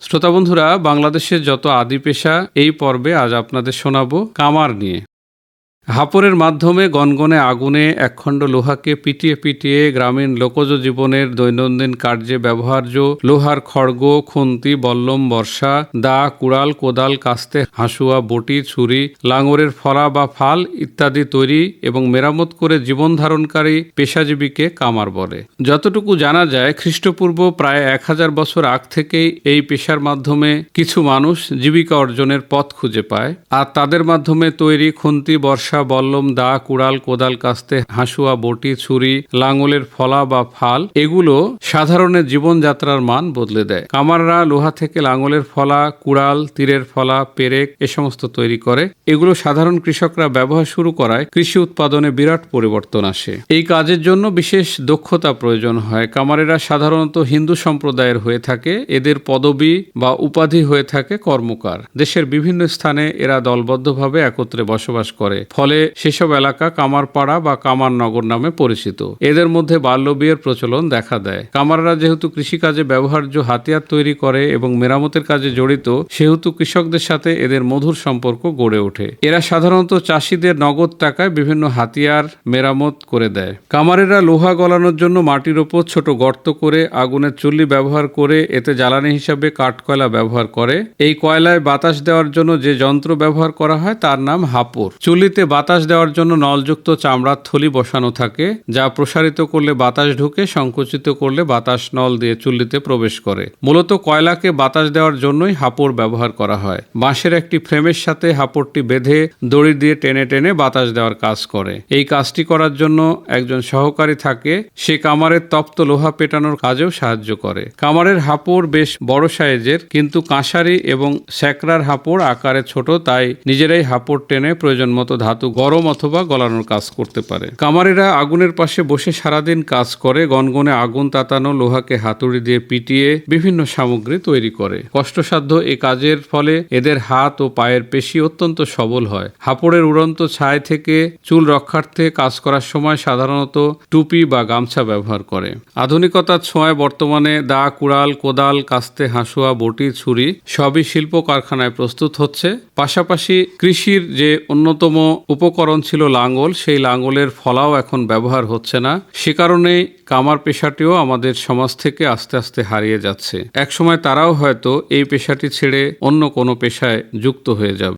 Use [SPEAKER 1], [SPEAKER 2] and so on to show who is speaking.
[SPEAKER 1] শ্রোতা বন্ধুরা বাংলাদেশের যত আদি পেশা এই পর্বে আজ আপনাদের শোনাবো কামার নিয়ে। হাপরের মাধ্যমে গনগনে আগুনে একখণ্ড লোহাকে পিটিয়ে পিটিয়ে গ্রামীণ লোকজ জীবনের দৈনন্দিন কার্যে ব্যবহার্য লোহার খড়গ, খুন্তি, বল্লম, বর্ষা, দা, কুড়াল, কোদাল, কাস্তে, হাসুয়া, বটি, ছুরি, লাঙরের ফরা বা ফাল ইত্যাদি তৈরি এবং মেরামত করে জীবন ধারণকারী পেশাজীবীকে কামার বলে। যতটুকু জানা যায়, খ্রিস্টপূর্ব প্রায় এক হাজার বছর আগ থেকেই এই পেশার মাধ্যমে কিছু মানুষ জীবিকা অর্জনের পথ খুঁজে পায়। আর তাদের মাধ্যমে তৈরি খুন্তি, বর্ষা বল্লম, দা, কুড়াল, কোদাল, কাস্তে, হাসুয়া, বটি, ছুরি, লাঙলের ফলা বা ফাল, এগুলো সাধারণের জীবনযাত্রার মান বদলে দেয়। কামাররা লোহা থেকে লাঙলের ফলা, কুড়াল, তীরের ফলা, পেরেক এ সমস্ত তৈরি করে। এগুলো সাধারণ কৃষকরা ব্যবহার শুরু করায় কৃষি উৎপাদনে বিরাট পরিবর্তন আসে। এই কাজের জন্য বিশেষ দক্ষতা প্রয়োজন হয়। কামারেরা সাধারণত হিন্দু সম্প্রদায়ের হয়ে থাকে, এদের পদবি বা উপাধি হয়ে থাকে কর্মকার। দেশের বিভিন্ন স্থানে এরা দলবদ্ধভাবে একত্রে বসবাস করে। ফলে সেসব এলাকা কামারপাড়া বা কামারনগর নামে পরিচিত। এদের মধ্যে বাল্যবিয়ের প্রচলন দেখা দেয়। কামাররা যেহেতু কৃষিকাজে ব্যবহার্য হাতিয়ার তৈরি করে এবং মেরামতের কাজে জড়িত, সেহেতু কৃষকদের সাথে এদের মধুর সম্পর্ক গড়ে ওঠে। এরা সাধারণত চাষিদের নগদ টাকায় বিভিন্ন হাতিয়ার মেরামত করে দেয়। কামারেরা লোহা গলানোর জন্য মাটির ওপর ছোট গর্ত করে আগুনের চুল্লি ব্যবহার করে, এতে জ্বালানি হিসাবে কাঠকয়লা ব্যবহার করে। এই কয়লায় বাতাস দেওয়ার জন্য যে যন্ত্র ব্যবহার করা হয় তার নাম হাপর। চুল্লিতে বাতাস দেওয়ার জন্য নলযুক্ত চামড়ার থলি বসানো থাকে, যা প্রসারিত করলে বাতাস ঢুকে, সংকুচিত করলে বাতাস নল দিয়ে চুল্লিতে প্রবেশ করে। মূলত কয়লাকে বাতাস দেওয়ার জন্যই হাপড় ব্যবহার করা হয়। বাঁশের একটি ফ্রেমের সাথে হাপড়টি বেঁধে দড়ি দিয়ে টেনে টেনে বাতাস দেওয়ার কাজ করে। এই কাজটি করার জন্য একজন সহকারী থাকে, সে কামারের তপ্ত লোহা পেটানোর কাজেও সাহায্য করে। কামারের হাপড় বেশ বড় সাইজের, কিন্তু কাঁসারি এবং স্যাকরার হাপড় আকারে ছোট, তাই নিজেরাই হাপড় টেনে প্রয়োজন মতো ধাতু গরম অথবা গলানোর কাজ করতে পারে। কামারেরা আগুনের পাশে বসে সারাদিন কাজ করে, গনগনে আগুন তাতানো, লোহাকে হাতুড়ি দিয়ে পিটিয়ে বিভিন্ন সামগ্রী তৈরি করে। কষ্টসাধ্য এ কাজের ফলে এদের হাত ও পায়ের পেশি অত্যন্ত সবল হয়। হাপড়ের উড়ন্ত ছায় থেকে চুল রক্ষার্থে কাজ করার সময় সাধারণত টুপি বা গামছা ব্যবহার করে। আধুনিকতার ছোঁয়ায় বর্তমানে দা, কুড়াল, কোদাল, কাস্তে, হাসুয়া, বটি, ছুরি সবই শিল্প কারখানায় প্রস্তুত হচ্ছে। পাশাপাশি কৃষির যে অন্যতম উপকরণ ছিল লাঙ্গল সেই লাঙ্গলের ফলাও এখন ব্যবহার হচ্ছে না। সে কারণে কামার পেশাটিও আমাদের সমাজ থেকে আস্তে আস্তে হারিয়ে যাচ্ছে। একসময় তারাও হয়তো এই পেশাটি ছেড়ে অন্য কোনো পেশায় যুক্ত হয়ে যাবে।